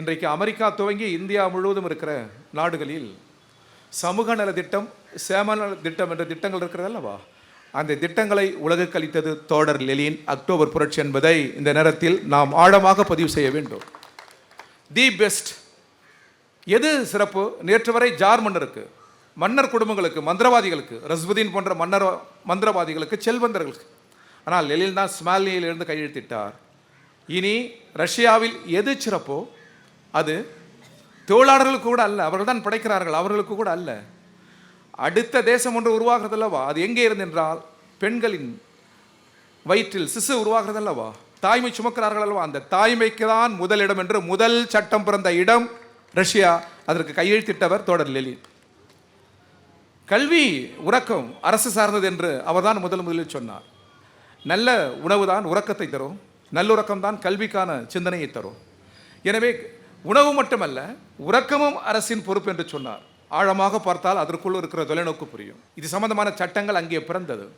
இன்றைக்கு அமெரிக்கா துவங்கி இந்தியா முழுவதும் இருக்கிற நாடுகளில் சமூக நல திட்டம் சேம நல திட்டம் என்ற திட்டங்கள் இருக்கிறது அல்லவா? அந்த திட்டங்களை உலகுக்கு அளித்தது தோடர் லெலின் அக்டோபர் புரட்சி என்பதை இந்த நேரத்தில் நாம் ஆழமாக பதிவு செய்ய வேண்டும். The best. எது சிறப்பு? நேற்று வரை ஜார் மன்னருக்கு மன்னர் குடும்பங்களுக்கு மந்திரவாதிகளுக்கு ரஸ்புதீன் போன்ற மன்னர் மந்திரவாதிகளுக்கு செல்வந்தர்களுக்கு. ஆனால் லெலின் தான் ஸ்மாலினியிலிருந்து கையெழுத்திட்டார். இனி ரஷ்யாவில் எது சிறப்போ அது தொழிலாளர்களுக்கு கூட அல்ல அவர்கள் தான் படைக்கிறார்கள் அவர்களுக்கு கூட அல்ல. அடுத்த தேசம் ஒன்று உருவாகிறது அல்லவா அது எங்கே இருந்து என்றால் பெண்களின் வயிற்றில் சிசு உருவாகிறது அல்லவா தாய்மை சுமக்கிறார்கள் அல்லவா? அந்த தாய்மைக்கு தான் முதலிடம் என்று முதல் சட்டம் பிறந்த இடம் ரஷ்யா. அதற்கு கையெழுத்திட்டவர் தோடர் லெலின். கல்வி உறக்கம் அரசு சார்ந்தது என்று அவர்தான் முதல் முதலில் சொன்னார். நல்ல உணவு தான் உறக்கத்தை தரும் நல்லுறக்கம் தான் கல்விக்கான சிந்தனையை தரும். எனவே உணவு மட்டுமல்ல உறக்கமும் அரசின் பொறுப்பு என்று சொன்னார். ஆழமாக பார்த்தால் அதற்குள் இருக்கிற தொலைநோக்கு புரியும். இது சம்பந்தமான சட்டங்கள் அங்கே பிறந்தது.